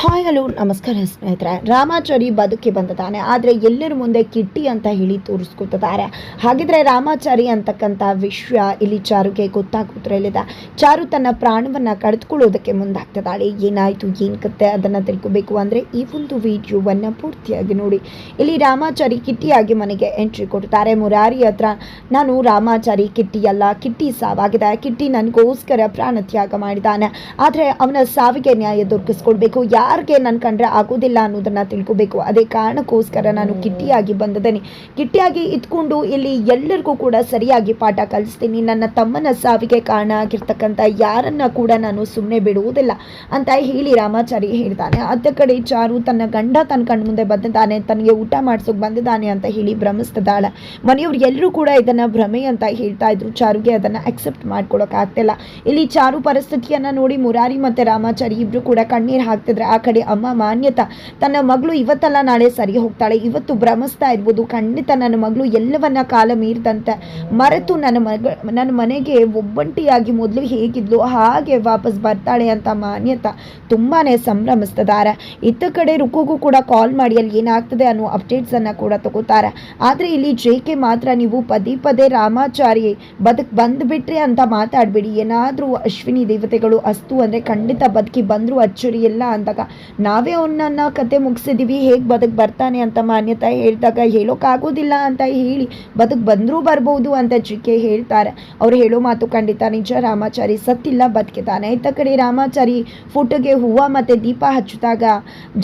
Hi hello ನಮಸ್ಕಾರ ಸ್ನೇಹಿತರೆ. ರಾಮಾಚಾರಿ ಬದುಕಿ ಬಂದಿದ್ದಾನೆ ಆದರೆ ಎಲ್ಲರ ಮುಂದೆ ಕಿಟ್ಟಿ ಅಂತ ಹೇಳಿ ತೋರಿಸ್ಕೊತಿದ್ದಾರೆ ಹಾಗಿದ್ರೆ ರಾಮಾಚಾರಿ ಅಂತಕ್ಕಂಥ ವಿಷಯ ಇಲ್ಲಿ ಚಾರುಗೆ ಗೊತ್ತಾಗೋದ್ರಲ್ಲಿದೆ. ಚಾರು ತನ್ನ ಪ್ರಾಣವನ್ನು ಕಳೆದುಕೊಳ್ಳೋದಕ್ಕೆ ಮುಂದಾಗ್ತಿದ್ದಾಳೆ. ಏನಾಯಿತು, ಏನು ಕತ್ತೆ ಅದನ್ನು ತಿಳ್ಕೊಬೇಕು ಅಂದರೆ ಈ ಒಂದು ವಿಡಿಯೋವನ್ನು ಪೂರ್ತಿಯಾಗಿ ನೋಡಿ. ಇಲ್ಲಿ ರಾಮಾಚಾರಿ ಕಿಟ್ಟಿಯಾಗಿ ಮನೆಗೆ ಎಂಟ್ರಿ ಕೊಡ್ತಾರೆ. ಮುರಾರಿ ಹತ್ರ, ನಾನು ರಾಮಾಚಾರಿ ಕಿಟ್ಟಿ ಅಲ್ಲ. ಕಿಟ್ಟಿ ಸಾವಾಗಿದೆ. ಕಿಟ್ಟಿ ನನಗೋಸ್ಕರ ಪ್ರಾಣ ತ್ಯಾಗ ಮಾಡಿದ್ದಾನೆ. ಆದರೆ ಅವನ ಸಾವಿಗೆ ನ್ಯಾಯ ದೊರಕಿಸ್ಕೊಡ್ಬೇಕು. ಯಾರಿಗೆ ನನ್ನ ಕಂಡ್ರೆ ಆಗೋದಿಲ್ಲ ಅನ್ನೋದನ್ನ ತಿಳ್ಕೊಬೇಕು. ಅದೇ ಕಾರಣಕ್ಕೋಸ್ಕರ ನಾನು ಕಿಟ್ಟಿಯಾಗಿ ಬಂದಿದ್ದೇನೆ. ಕಿಟ್ಟಿಯಾಗಿ ಇದ್ಕೊಂಡು ಇಲ್ಲಿ ಎಲ್ಲರಿಗೂ ಕೂಡ ಸರಿಯಾಗಿ ಪಾಠ ಕಲಿಸ್ತೀನಿ. ನನ್ನ ತಮ್ಮನ ಸಾವಿಗೆ ಕಾರಣ ಆಗಿರ್ತಕ್ಕಂಥ ಯಾರನ್ನ ಕೂಡ ನಾನು ಸುಮ್ಮನೆ ಬಿಡುವುದಿಲ್ಲ ಅಂತ ಹೇಳಿ ರಾಮಾಚಾರಿ ಹೇಳ್ತಾನೆ. ಅತ್ತ ಕಡೆ ಚಾರು ತನ್ನ ಗಂಡ ತನ್ನ ಕಣ್ಣು ಮುಂದೆ ಬಂದಿದ್ದಾನೆ. ತನಗೆ ಊಟ ಮಾಡಿಸೋಕೆ ಬಂದಿದ್ದಾನೆ ಅಂತ ಹೇಳಿ ಭ್ರಮಿಸ್ತಿದ್ದಾಳೆ. ಮನೆಯವ್ರು ಎಲ್ಲರೂ ಕೂಡ ಇದನ್ನ ಭ್ರಮೆ ಅಂತ ಹೇಳ್ತಾ ಇದ್ರು. ಚಾರುಗೆ ಅದನ್ನ ಅಕ್ಸೆಪ್ಟ್ ಮಾಡ್ಕೊಳಕ್ ಆಗ್ತಿಲ್ಲ. ಇಲ್ಲಿ ಚಾರು ಪರಿಸ್ಥಿತಿಯನ್ನ ನೋಡಿ ಮುರಾರಿ ಮತ್ತೆ ರಾಮಾಚಾರಿ ಇಬ್ರು ಕೂಡ ಕಣ್ಣೀರು ಹಾಕ್ತಿದ್ರೆ ಆ ಕಡೆ ಅಮ್ಮ ಮಾನ್ಯತ, ತನ್ನ ಮಗಳು ಇವತ್ತಲ್ಲ ನಾಳೆ ಸರಿ ಹೋಗ್ತಾಳೆ. ಇವತ್ತು ಭ್ರಮಿಸ್ತಾ ಇರ್ಬೋದು. ಖಂಡಿತ ನನ್ನ ಮಗಳು ಎಲ್ಲವನ್ನ ಕಾಲ ಮೀರಿದಂತೆ ಮರೆತು ನನ್ನ ಮಗ, ನನ್ನ ಮನೆಗೆ ಒಬ್ಬಂಟಿಯಾಗಿ ಮೊದಲು ಹೇಗಿದ್ಲು, ಹಾಗೆ ವಾಪಸ್ ಬರ್ತಾಳೆ ಅಂತ ಮಾನ್ಯತ ತುಂಬಾನೇ ಸಂಭ್ರಮಿಸ್ತಿದ್ದಾರೆ. ಇತ್ತ ಕಡೆ ರುಕುಗೂ ಕೂಡ ಕಾಲ್ ಮಾಡಿ ಅಲ್ಲಿ ಏನಾಗ್ತದೆ ಅನ್ನೋ ಅಪ್ಡೇಟ್ಸ್ ಅನ್ನ ಕೂಡ ತಗೋತಾರೆ. ಆದ್ರೆ ಇಲ್ಲಿ ಜೆ ಮಾತ್ರ ನೀವು ಪದೇ ಪದೇ ರಾಮಾಚಾರಿ ಬದುಕ್ ಬಂದುಬಿಟ್ರೆ ಅಂತ ಮಾತಾಡಬೇಡಿ. ಏನಾದ್ರೂ ಅಶ್ವಿನಿ ದೇವತೆಗಳು ಅಸ್ತು ಅಂದ್ರೆ ಖಂಡಿತ ಬದುಕಿ ಬಂದ್ರು ಅಚ್ಚರಿ ಎಲ್ಲ ಅಂದಾಗ ನಾವೇ ಅವನನ್ನ ಕತೆ ಮುಗಿಸಿದ್ದೀವಿ ಹೇಗೆ ಬದುಕ್ ಬರ್ತಾನೆ ಅಂತ ಮಾನ್ಯತಾ ಹೇಳಿದಾಗ ಹೇಳೋಕ್ಕಾಗೋದಿಲ್ಲ ಅಂತ ಹೇಳಿ ಬದುಕ್ ಬಂದರೂ ಬರ್ಬೋದು ಅಂತ ಜಿ ಹೇಳ್ತಾರೆ. ಅವ್ರು ಹೇಳೋ ಮಾತು ಖಂಡಿತ ನಿಜ, ರಾಮಾಚಾರಿ ಸತ್ತಿಲ್ಲ, ಬದುಕಿದ್ದಾನೆ. ಇತ್ತ ಕಡೆ ರಾಮಾಚಾರಿ ಫೋಟೋಗೆ ಹೂವು ಮತ್ತು ದೀಪ ಹಚ್ಚಿದಾಗ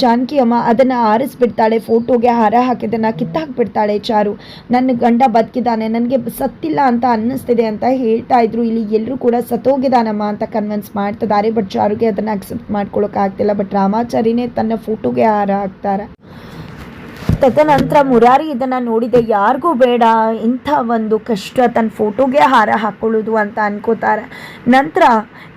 ಜಾನಕಿ ಅಮ್ಮ ಅದನ್ನು ಆರಿಸ್ಬಿಡ್ತಾಳೆ, ಫೋಟೋಗೆ ಹಾರ ಹಾಕಿದ್ದನ್ನು ಕಿತ್ತಾಕ್ಬಿಡ್ತಾಳೆ ಚಾರು. ನನ್ನ ಗಂಡ ಬದುಕಿದ್ದಾನೆ, ನನಗೆ ಸತ್ತಿಲ್ಲ ಅಂತ ಅನ್ನಿಸ್ತಿದೆ ಅಂತ ಹೇಳ್ತಾ ಇದ್ರು. ಇಲ್ಲಿ ಎಲ್ಲರೂ ಕೂಡ ಸತ್ತೋಗಿದಾನಮ್ಮ ಅಂತ ಕನ್ವಿನ್ಸ್ ಮಾಡ್ತಿದ್ದಾರೆ ಬಟ್ ಚಾರುಗೆ ಅದನ್ನು ಅಕ್ಸೆಪ್ಟ್ ಮಾಡ್ಕೊಳ್ಳೋಕ್ಕಾಗ್ತಿಲ್ಲ ಬಟ್ ಬಟ್ ರಾಮಾಚಾರಿನೇ ತನ್ನ ಫೋಟೋಗೆ ಹಾರ ಹಾಕ್ತಾರೆ ತದನಂತರ ಮುರಾರಿ ಇದನ್ನು ನೋಡಿದೆ, ಯಾರಿಗೂ ಬೇಡ, ಇಂಥ ಒಂದು ಕಷ್ಟ ತನ್ನ ಫೋಟೋಗೆ ಹಾರ ಹಾಕೊಳ್ಳೋದು ಅಂತ ಅನ್ಕೋತಾರೆ. ನಂತರ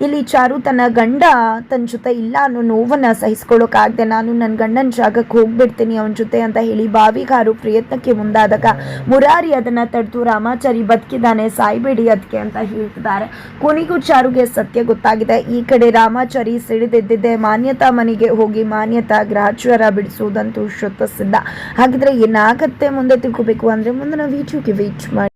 ಇಲ್ಲಿ ಚಾರು ತನ್ನ ಗಂಡ ತನ್ನ ಜೊತೆ ಇಲ್ಲ ಅನ್ನೋ ನೋವನ್ನು ಸಹಿಸ್ಕೊಳ್ಳೋಕ್ಕಾಗದೆ ನಾನು ನನ್ನ ಗಂಡನ ಜಾಗಕ್ಕೆ ಹೋಗ್ಬಿಡ್ತೀನಿ ಅವನ ಜೊತೆ ಅಂತ ಹೇಳಿ ಬಾವಿಗಾರು ಪ್ರಯತ್ನಕ್ಕೆ ಮುಂದಾದಾಗ ಮುರಾರಿ ಅದನ್ನು ತಡೆದು ರಾಮಾಚಾರಿ ಬದುಕಿದ್ದಾನೆ, ಸಾಯ್ಬೇಡಿ ಅದಕ್ಕೆ ಅಂತ ಹೇಳ್ತಿದ್ದಾರೆ. ಕೊನೆಗೂ ಚಾರುಗೆ ಸತ್ಯ ಗೊತ್ತಾಗಿದೆ. ಈ ಕಡೆ ರಾಮಾಚಾರಿ ಸಿಡಿದೆದ್ದಿದೆ ಮಾನ್ಯತಾ ಮನೆಗೆ ಹೋಗಿ ಮಾನ್ಯತಾ ಗ್ರಹಚಾರ ಬಿಡಿಸುವುದಂತೂ ಶ್ರುತಿಸಿದ್ದ ಹಾಗಿದ್ರೆ ಏನಾಗತ್ತೆ ಮುಂದೆ ತಿಳ್ಕೊಬೇಕು ಮುಂದೆ ಮುಂದಿನ ವಿಡಿಯೋಗೆ ವೇಟ್ ಮಾಡಿ.